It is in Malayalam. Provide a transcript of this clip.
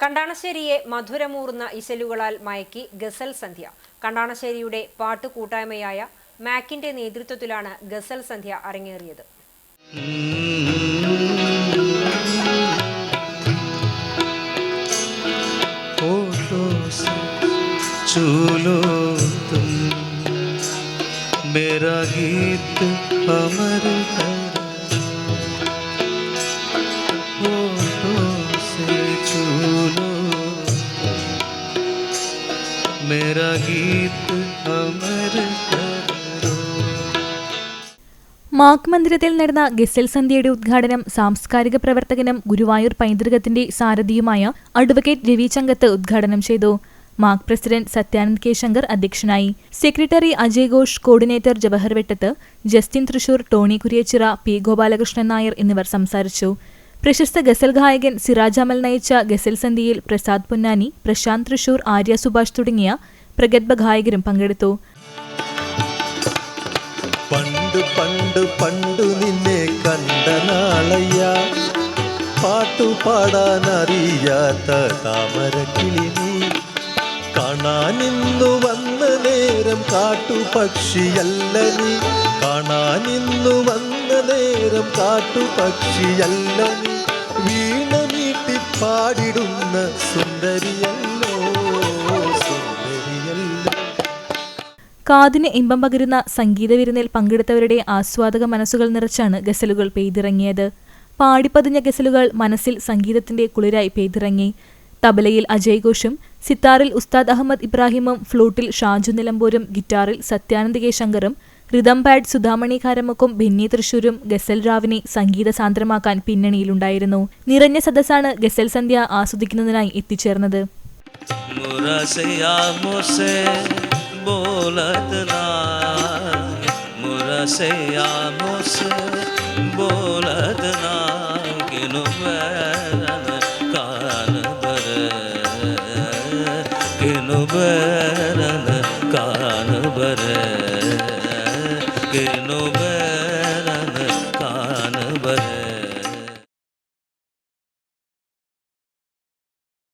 കണ്ടാണശ്ശേരിയെ മധുരമൂർന്ന ഇശലുകളാൽ മയക്കി ഗസൽ സന്ധ്യ കണ്ടാണശ്ശേരിയുടെ പാട്ട് കൂട്ടായ്മയായ മാക്കിന്റെ നേതൃത്വത്തിലാണ് ഗസൽ സന്ധ്യ അരങ്ങേറിയത് होठों से छू लो तुम मेरा गीत अमर कर मेरा गीत अमर करो മാക് മന്ദിരത്തിൽ നടന്ന ഗസൽ സന്ധ്യയുടെ ഉദ്ഘാടനം സാംസ്കാരിക പ്രവർത്തകനും ഗുരുവായൂർ പൈതൃകത്തിന്റെ സാരഥിയുമായ അഡ്വക്കേറ്റ് രവി ചങ്കത്ത് ഉദ്ഘാടനം ചെയ്തു MAC president Sathyanand K Shankar അധ്യക്ഷനായി secretary Ajay Ghosh coordinator Jawahar Vettath Justin Thrissur Tony Kuriachira P Gopalakrishnan Nair എന്നിവർ സംസാരിച്ചു പ്രശസ്ത ഗസൽ ഗായകൻ സിറാജ് അമൽ നയിച്ച ഗസൽ സന്ധ്യയിൽ പ്രസാദ് പൊന്നാനി പ്രശാന്ത് തൃശൂർ ആര്യ സുഭാഷ് തുടങ്ങിയ പ്രഗത്ഭ ഗായകരും പങ്കെടുത്തു. പണ്ട് പണ്ട് പണ്ട് നിന്നെ കണ്ട നാളയ്യ പാട്ടുപാടാൻ അറിയാത്ത താമരക്കിളി നീ. കാണാനിന്നു വന്ന നേരം കാട്ടുപക്ഷിയല്ല നീ. കാണാനിന്നു വന്ന നേരം കാട്ടുപക്ഷിയല്ല. നീ വീണ നീട്ടി പാടിടുന്ന സുന്ദരിയല്ലോ. കാതിന് ഇമ്പം പകരുന്ന സംഗീത വിരുന്നിൽ പങ്കെടുത്തവരുടെ ആസ്വാദക മനസ്സുകൾ നിറച്ചാണ് ഗസലുകൾ പെയ്തിറങ്ങിയത്. പാടിപ്പതിഞ്ഞ ഗസലുകൾ മനസ്സിൽ സംഗീതത്തിന്റെ കുളിരായി പെയ്തിറങ്ങി. തബലയിൽ അജയ് ഘോഷും സിത്താറിൽ ഉസ്താദ് അഹമ്മദ് ഇബ്രാഹിമും ഫ്ലൂട്ടിൽ ഷാജു നിലമ്പൂരും ഗിറ്റാറിൽ സത്യാനന്ദ് കെ ശങ്കറും റിതം പാഡ് സുധാമണി കാരമുക്കും ബെന്നി തൃശൂരും ഗസൽ റാവിനെ സംഗീത സാന്ദ്രമാക്കാൻ പിന്നണിയിലുണ്ടായിരുന്നു. നിറഞ്ഞ സദസ്സാണ് ഗസൽ സന്ധ്യ ആസ്വദിക്കുന്നതിനായി എത്തിച്ചേർന്നത്. ബോലതനാ കിനു കാനുബരൻ திருநுபரவர் காணவர்.